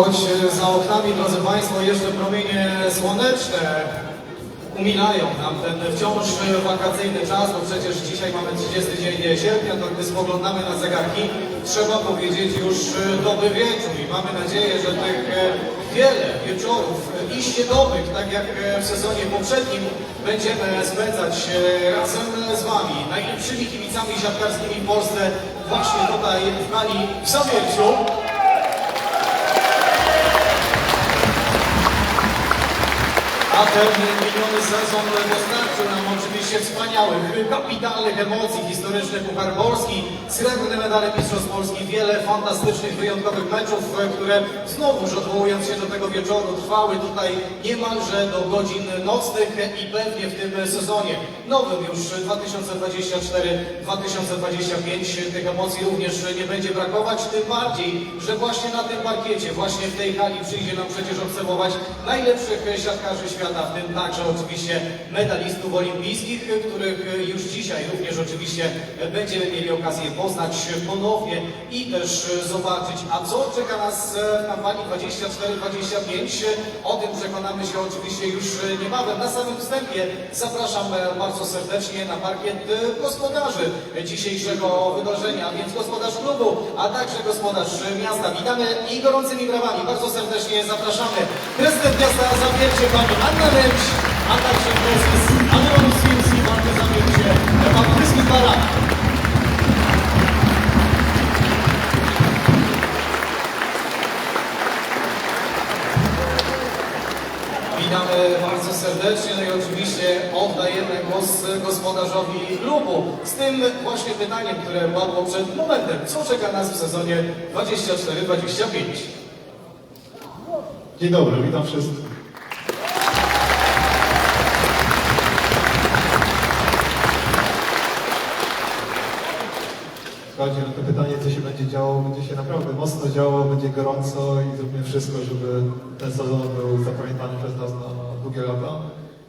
Choć za oknami, drodzy Państwo, jeszcze promienie słoneczne umilają nam ten wciąż wakacyjny czas, bo przecież dzisiaj mamy 30 dzień sierpnia, to gdy spoglądamy na zegarki, trzeba powiedzieć już doby wieczór i mamy nadzieję, że tych wiele wieczorów iście dobrych, tak jak w sezonie poprzednim, będziemy spędzać razem z Wami, najlepszymi kibicami siatkarskimi w Polsce, właśnie tutaj w hali w Zawierciu. A ten miniony sezon dostarczył nam oczywiście wspaniałych, kapitalnych emocji, historyczny Puchar Polski, srebrne medale Mistrzostw Polski, wiele fantastycznych, wyjątkowych meczów, które znowuż odwołując się do tego wieczoru trwały tutaj niemalże do godzin nocnych i pewnie w tym sezonie nowym już 2024-2025 tych emocji również nie będzie brakować, tym bardziej, że właśnie na tym parkiecie, właśnie w tej hali przyjdzie nam przecież obserwować najlepszych siatkarzy świata, w tym także oczywiście medalistów olimpijskich, których już dzisiaj również oczywiście będziemy mieli okazję poznać ponownie i też zobaczyć. A co czeka nas w kampanii 24-25? O tym przekonamy się oczywiście już niebawem. Na samym wstępie zapraszam bardzo serdecznie na parkiet gospodarzy dzisiejszego wydarzenia, więc gospodarz klubu, a także gospodarz miasta. Witamy i gorącymi brawami. Bardzo serdecznie zapraszamy prezydent miasta Zawiercie, pani Anna Ręcz, a także prezes Adrian Swinski, bardzo Zawiercie, pan Kryski Barak. Witamy bardzo serdecznie, no i oczywiście oddajemy głos gospodarzowi klubu z tym właśnie pytaniem, które padło przed momentem. Co czeka nas w sezonie 24-25? Dzień dobry, witam wszystkich. Słuchajcie, na to pytanie, co się będzie działo, będzie się naprawdę mocno działo, będzie gorąco i zrobimy wszystko, żeby ten sezon był zapamiętany przez nas na długie lata.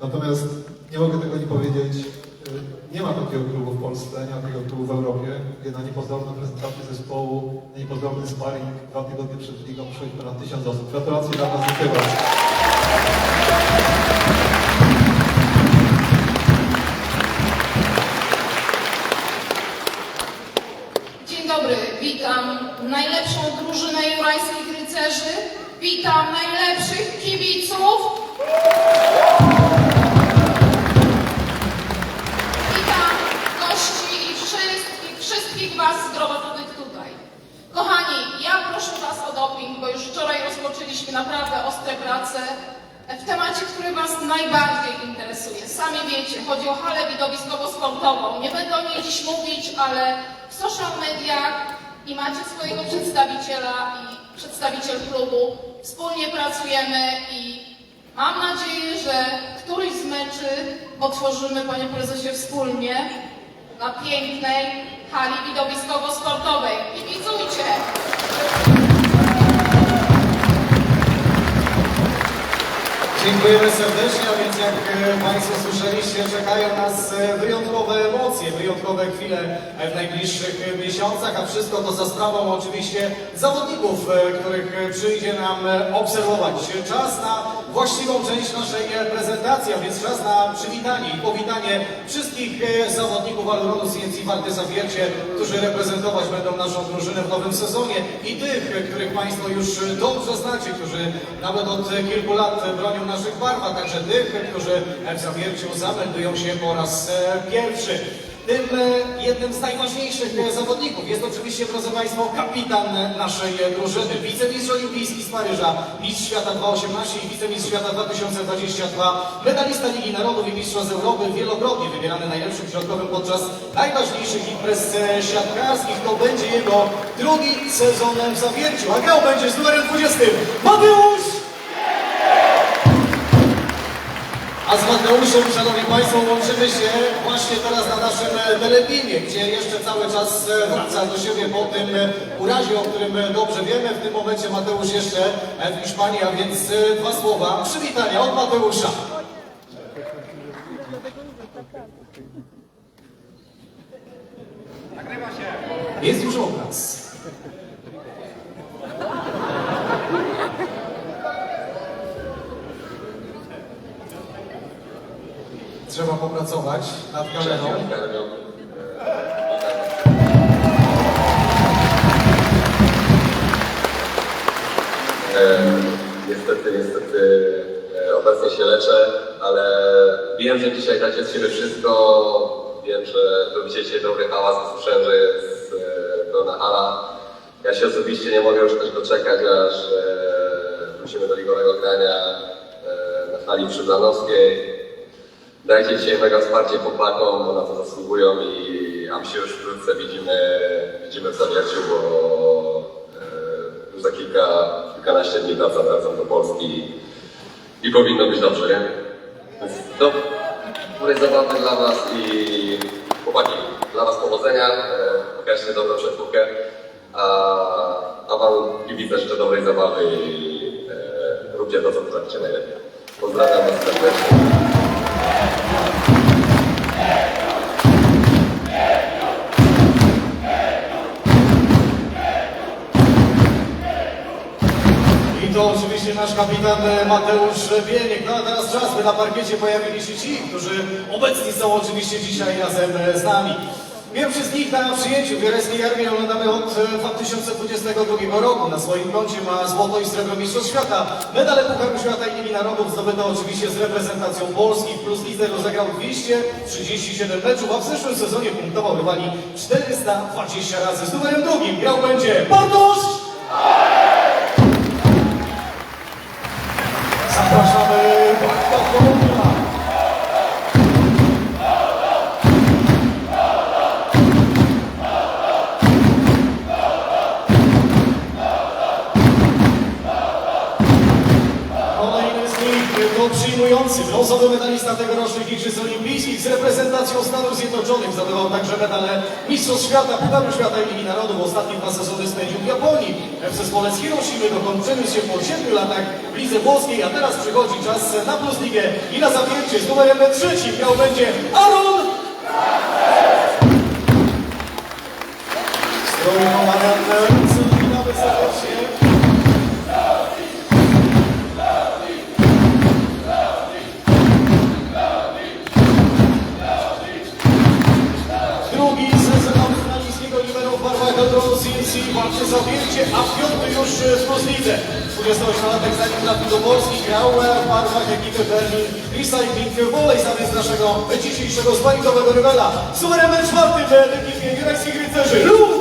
Natomiast nie mogę tego nie powiedzieć, y, nie ma takiego klubu w Polsce, nie ma takiego klubu w Europie, gdzie na niepozorną prezentację zespołu, na niepozorny sparring dwa tygodnie przed ligą przychodzi ponad tysiąc osób. Gratulacje dla nas, dziękuję bardzo. Witam najlepszych kibiców, witam gości i wszystkich, wszystkich Was zgromadzonych tutaj. Kochani, ja proszę Was o doping, bo już wczoraj rozpoczęliśmy naprawdę ostre prace w temacie, który Was najbardziej interesuje. Sami wiecie, chodzi o halę widowiskowo-sportową. Nie będę o niej dziś mówić, ale w social mediach i macie swojego przedstawiciela i przedstawiciel klubu. Wspólnie pracujemy i mam nadzieję, że któryś z meczy otworzymy, Panie Prezesie, wspólnie na pięknej hali widowiskowo-sportowej. Kibicujcie! Dziękujemy serdecznie, a więc jak e, Państwo słyszeliście, czekają nas e, wyjątkowe emocje, wyjątkowe chwile e, w najbliższych miesiącach, a wszystko to za sprawą oczywiście zawodników, których przyjdzie nam obserwować. Czas na właściwą część naszej prezentacji, a więc czas na przywitanie i powitanie wszystkich zawodników Alronu CNC Warte Zawiercie, którzy reprezentować będą naszą drużynę w nowym sezonie i tych, których Państwo już dobrze znacie, którzy nawet od kilku lat bronią naszych barw, a także tych, którzy w Zawierciu zameldują się po raz e, pierwszy. Tym e, jednym z najważniejszych e, zawodników jest oczywiście, proszę Państwa, kapitan naszej drużyny, wicemistrz olimpijski z Paryża, mistrz świata 2018 i wicemistrz świata 2022, medalista Ligi Narodów i mistrza z Europy, wielokrotnie wybierany najlepszym środkowym podczas najważniejszych imprez siatkarskich. To będzie jego drugi sezon w zawierciu, a grał będzie z numerem 20 Mateusz A z Mateuszem, Szanowni Państwo, łączymy się właśnie teraz na naszym e, telebimie, gdzie jeszcze cały czas e, wraca do siebie po tym e, urazie, o którym dobrze wiemy. W tym momencie Mateusz jeszcze w Hiszpanii, a więc dwa słowa przywitania od Mateusza. Jest już obraz. Trzeba popracować nad kamerą. E, Niestety, niestety e, obecnie się leczę, ale wiem, że dzisiaj dacie z siebie wszystko. Wiem, że robicie dobry hałas, słyszałem, że jest e, pełna hala. Ja się osobiście nie mogę już też doczekać, aż wrócimy do ligowego grania na hali przy Blanowskiej. Dajcie dzisiaj mega wsparcie chłopakom, bo na to zasługują i a my się już wkrótce widzimy, widzimy w zawierciu, bo e, już za kilka, kilkanaście dni wracam, wracam do Polski i powinno być dobrze, nie? Więc dobrej zabawy dla Was i chłopaki, dla Was powodzenia, e, pokażcie dobrą przedpówkę, a, a Wam kibice życzę dobrej zabawy i e, róbcie to, co potraficie najlepiej. Pozdrawiam Was serdecznie. I to oczywiście nasz kapitan e, Mateusz Bielnik. No a teraz czas, by na parkiecie pojawili się ci, którzy obecni są oczywiście dzisiaj razem e, z nami. Pierwszy z nich na przyjęciu Wiereckiej Armii oglądamy od e, 2022 roku. Na swoim koncie ma złoto i srebro mistrzostw świata. Medale Pucharu Świata i Ligi Narodów zdobyte oczywiście z reprezentacją Polski. Plus Lidze rozegrał 237 meczów, a w zeszłym sezonie punktował rywali 420 razy. Z numerem drugim grał będzie Bartosz brązowy medalista tegorocznych Igrzysk Olimpijskich z reprezentacją Stanów Zjednoczonych. Zdobywał także medale Mistrzostw Świata, Pucharu Świata i Ligi Narodów. Ostatnie dwa sezony spędził w Japonii. W zespole z Hiroshimy dokąd przeniósł się po 7 latach w lidze włoskiej, a teraz przychodzi czas na Plus Ligę i na zawiercie z numerem trzecim grał będzie Aaron Stroju Walczy zawiercie, a piąty już w Plus Lidze. 28-latek zanim trafił do Polski grał w barwach ekipy Berlin Recycling Volley, więc naszego dzisiejszego sparingowego rywala. Z numerem czwartym w ekipie Jurajskich Rycerzy, Luke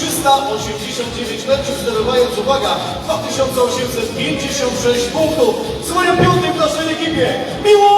389 meczów, zdobywając, uwaga, 2856 punktów. Moim piątym w naszej ekipie, Miłosz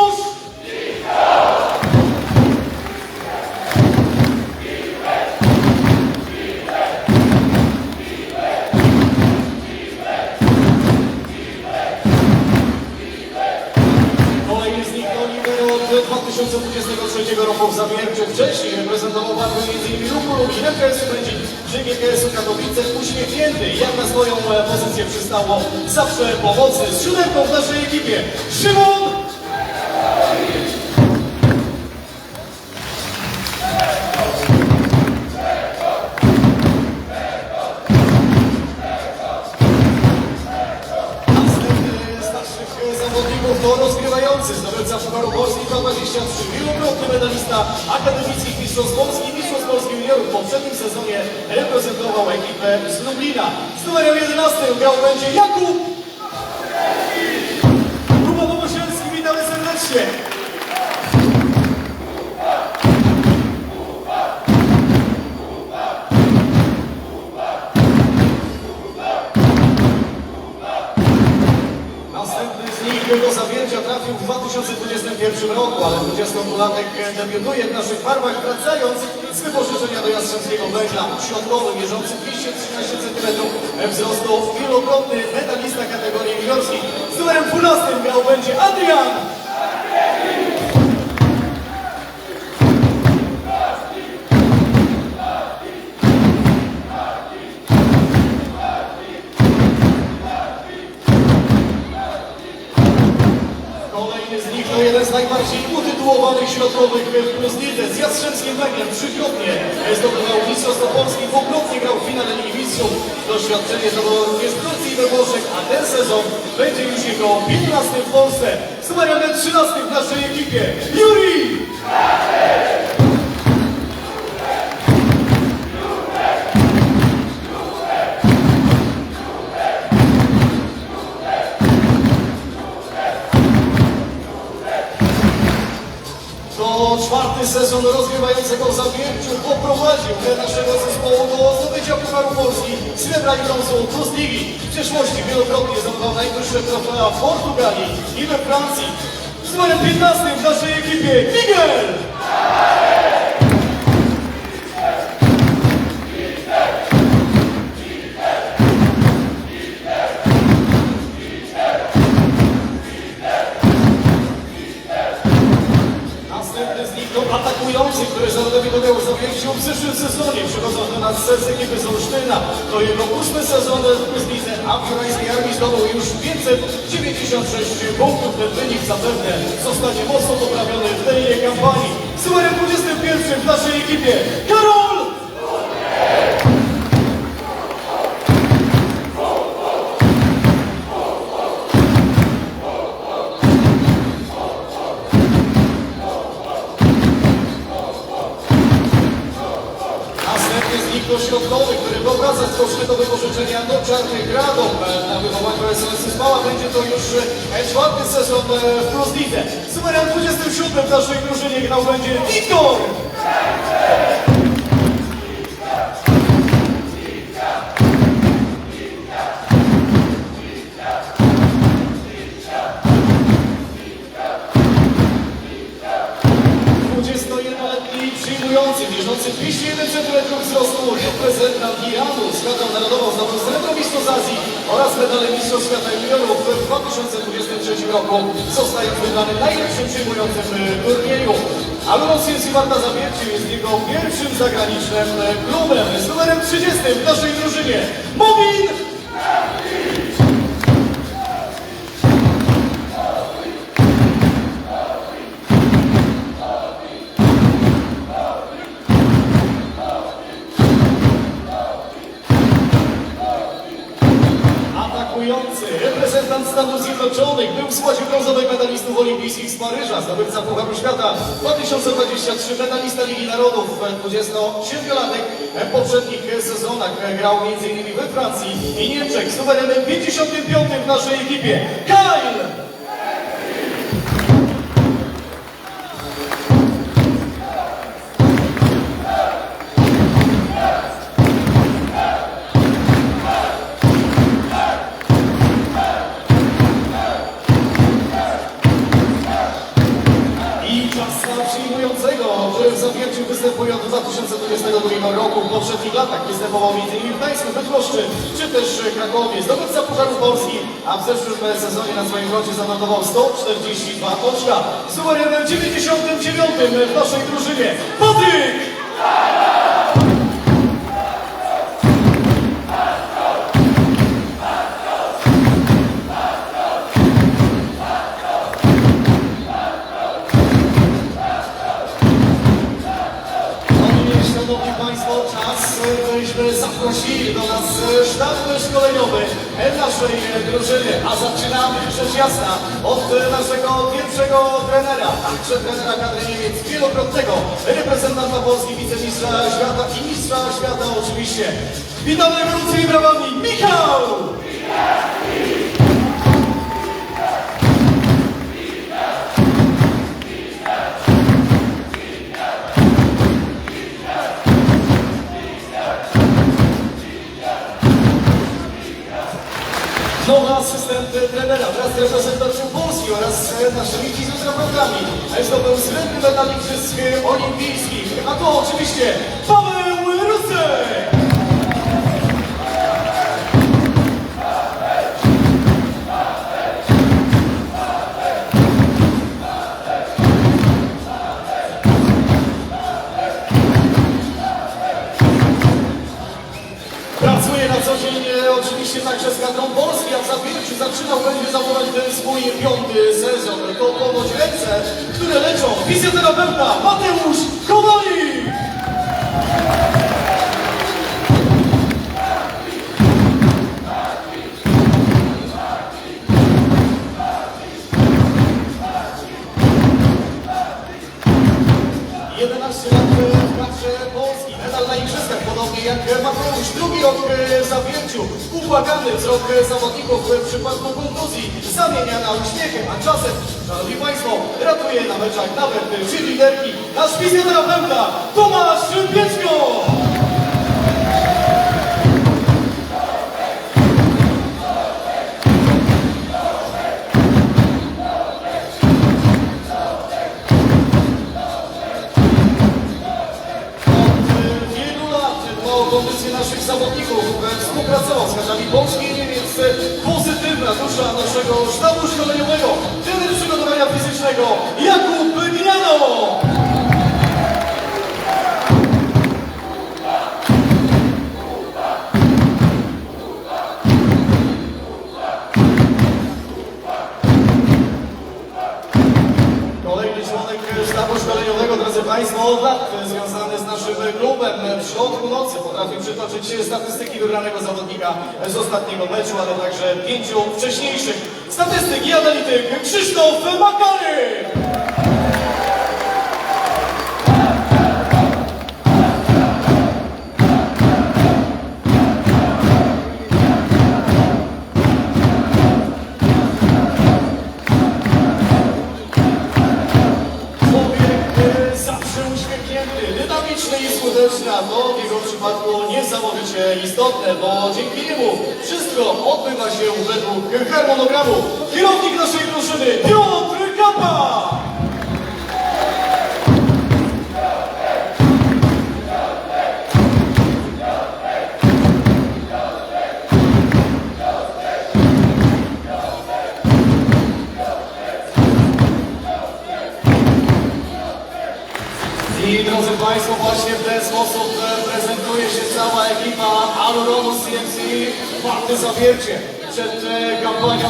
siódemką w naszej ekipie Szymon zawodników to rozgrywający zdobywca Pucharu Polski 2023, wielokrotny medalista akademickich mistrzostw Polski, mistrzostw Polski juniorów. W poprzednim sezonie reprezentował ekipę z Lublina. Z numerem 11 grał będzie Jakub serdecznie. Następny z nich do zawiercia trafił w 2021 roku, ale 22-latek debiutuje w naszych barwach, wracając z wypożyczenia do Jastrzębskiego Węgla. Środkowy, mierzący 213 cm wzrostu, wielokrotny medalista kategorii juniorskiej. Z numerem 12 grał będzie Adrian utytułowanych środkowych w Plus Lidze z Jastrzębskim Węglem. Trzykrotnie zdobywał Mistrzostwo Polski, dwukrotnie grał w finale Ligi Mistrzów. Doświadczenie zdobywał również w Turcji i we Włoszech, a ten sezon będzie już jego 15 w Polsce. Numerem 13 w naszej ekipie Juri! Czwarty sezon rozgrywającego w Zawierciu poprowadził naszego zespołu do zdobycia Pucharu Polski, srebra i brązu plus ligi. W przeszłości wielokrotnie zdobywał najwyższe trofea w Portugalii i we Francji. Z numerem 15 w naszej ekipie Miguel! Następny z nich to atakujący, który zadebiutował w zeszłym sezonie. Przychodzą do nas z ekipy z Olsztyna. To jego ósmy sezon w Jurajskiej Armii zdobył już 596 punktów. Ten wynik zapewne zostanie mocno poprawiony w tej kampanii. Z numerem 21 w naszej ekipie Karol! Czwarty sezon e, w Plus Lidze. Numerem 27 w naszej drużynie grał będzie Wiktor! 201 cm wzrostu, reprezentant Iranu, składał narodową zdobył srebro mistrzostw Azji oraz medale mistrzostw świata juniorów w 2023 roku, zostając wybrany najlepszym przyjmującym w turnieju. Alunos jest Marta Zawierciu jest jego pierwszym zagranicznym klubem z numerem 30 w naszej drużynie. Mobin! 2023, medalista Ligi Narodów, 27-latek. W poprzednich sezonach grał m.in. we Francji i Niemczech z numerem 55 w naszej ekipie. 2022 roku. W poprzednich latach występował m.in. w Gdańsku, Bydgoszczy, czy też Krakowie. Zdobywca Pucharu Polski, a w zeszłym sezonie na swoim koncie zanotował 142 oczka. Numerem 99 w naszej drużynie Patryk! Czas, byśmy zaprosili do nas sztab szkoleniowy naszej drużyny, a zaczynamy rzecz jasna od naszego pierwszego trenera, także trenera kadry Niemiec, wielokrotnego reprezentanta Polski, wicemistrza świata i mistrza świata oczywiście. Witamy gorącymi brawami Michał! Nowy trenera wraz z reprezentacją Polski oraz naszymi fizjoterapeutami zdobył srebrny medal Igrzysk Olimpijskich. A to oczywiście Paweł Rusek! Zaczynał będzie zawołać ten swój piąty sezon. To ponoć ręce, które leczą fizjoterapeuta Mateusz Kowalik! Jedenaście lat w kadrze medal na Igrzyskach, podobnie jak Mateusz. Drugi rok w Zawierciu, ubłagany wzrok zawodników w przypadku kontuzji, zamienia na uśmiechy, a czasem, szanowni Państwo, ratuje na meczach nawet trzy liderki, nasz fizjoterapeuta Tomasz Pieczko! Zawodników, współpracował z kadrami Polski i Niemiec. Pozytywna dusza naszego sztabu szkoleniowego, trener przygotowania fizycznego Jakub Miano! Z ostatniego meczu, ale także pięciu wcześniejszych. Statystyk i analityk Krzysztof Makary! Człowiek zawsze uśmiechnięty, dynamiczny i skuteczny, a to niesamowicie istotne, bo dzięki niemu wszystko odbywa się według harmonogramu. Kierownik naszej drużyny Piotr Kapa! Cała ekipa Aluronu CMC Warty Zawiercie przed e, kampanią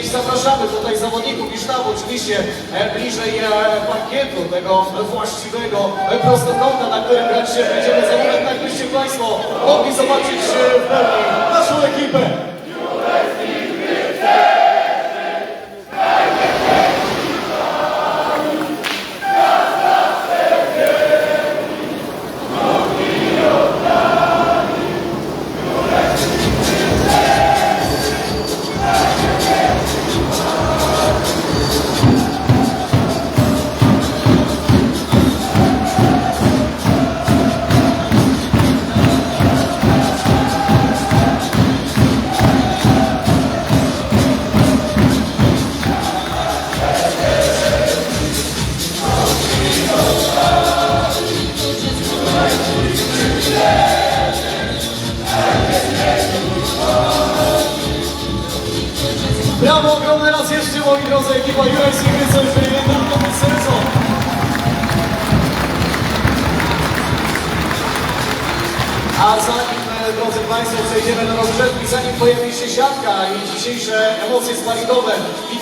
2024-2025. Zapraszamy tutaj zawodników i sztabu, oczywiście e, bliżej e, parkietu tego właściwego e, prostokąta, na którym grać się będziemy za moment, tak byście Państwo mogli zobaczyć e, naszą ekipę.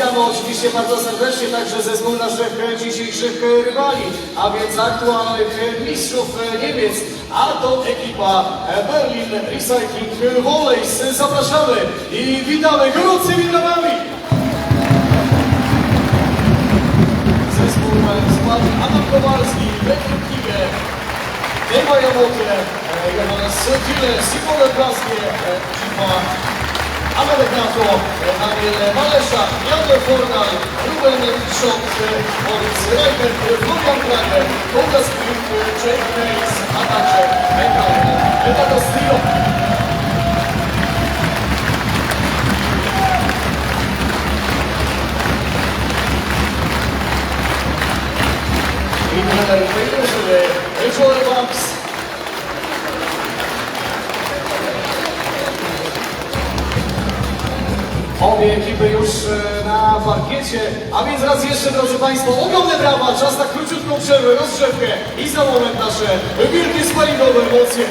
Witamy oczywiście bardzo serdecznie także zespół naszych dzisiejszych rywali, a więc aktualnych mistrzów Niemiec, a to ekipa Berlin Recycling Volleys. Zapraszamy i witamy gorącymi brawami! Zespół w składzie Adam Kowalski, Petr Kiger, Ema Jamokie, Johannes Tyle, Simone Praskie, ekipa Ameryk Nato, Daniel Malesza, Jan Fornal, Ruben Piszot, Moritz Reichert, Florian Krager, Togas Klik, Jake Hayes, a także Metal, Renato Stilo. I trener Fejruszy, Obie ekipy już e, na parkiecie, a więc raz jeszcze, drodzy Państwo, ogromne brawa, czas na króciutką przerwę, rozgrzewkę i za moment nasze wielkie spalingowe emocje.